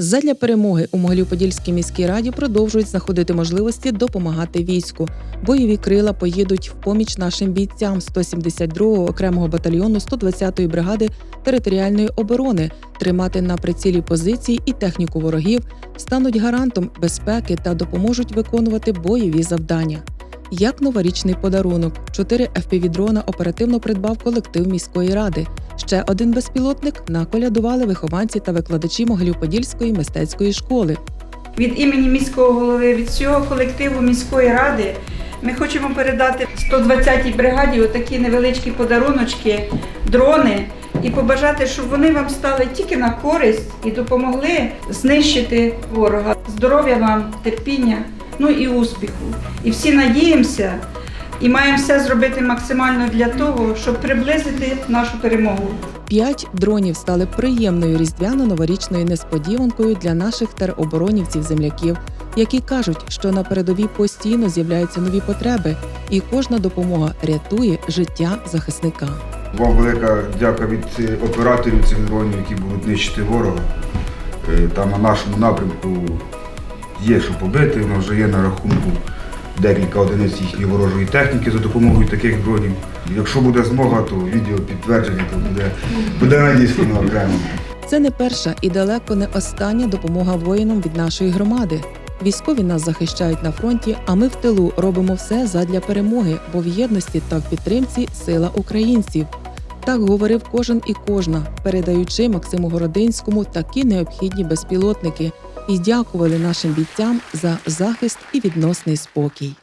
Задля перемоги у Могилів-Подільській міській раді продовжують знаходити можливості допомагати війську. Бойові крила поїдуть в поміч нашим бійцям 172-го окремого батальйону 120-ї бригади територіальної оборони, тримати на прицілі позиції і техніку ворогів, стануть гарантом безпеки та допоможуть виконувати бойові завдання. Як новорічний подарунок, чотири FPV-дрона оперативно придбав колектив міської ради. Ще один безпілотник наколядували вихованці та викладачі Могилів-Подільської мистецької школи. Від імені міського голови, від всього колективу міської ради ми хочемо передати 120-й бригаді отакі невеличкі подаруночки, дрони і побажати, щоб вони вам стали тільки на користь і допомогли знищити ворога. Здоров'я вам, терпіння, ну і успіху. І всі надіємося і маємо все зробити максимально для того, щоб приблизити нашу перемогу. П'ять дронів стали приємною різдвяно-новорічною несподіванкою для наших тероборонівців-земляків, які кажуть, що на передовій постійно з'являються нові потреби, і кожна допомога рятує життя захисника. Вам велика дяка від е, операторів цих дронів, які будуть нищити ворога. Е, Там на нашому напрямку є що побити, воно вже є на рахунку декілька одиниць їхньої ворожої техніки за допомогою таких дронів. Якщо буде змога, то відео підтвердження, то буде, буде надіслано окремо. Це не перша і далеко не остання допомога воїнам від нашої громади. Військові нас захищають на фронті, а ми в тилу робимо все задля перемоги, бо в єдності та в підтримці сила українців. Так говорив кожен і кожна, передаючи Максиму Городинському такі необхідні безпілотники і дякували нашим бійцям за захист і відносний спокій.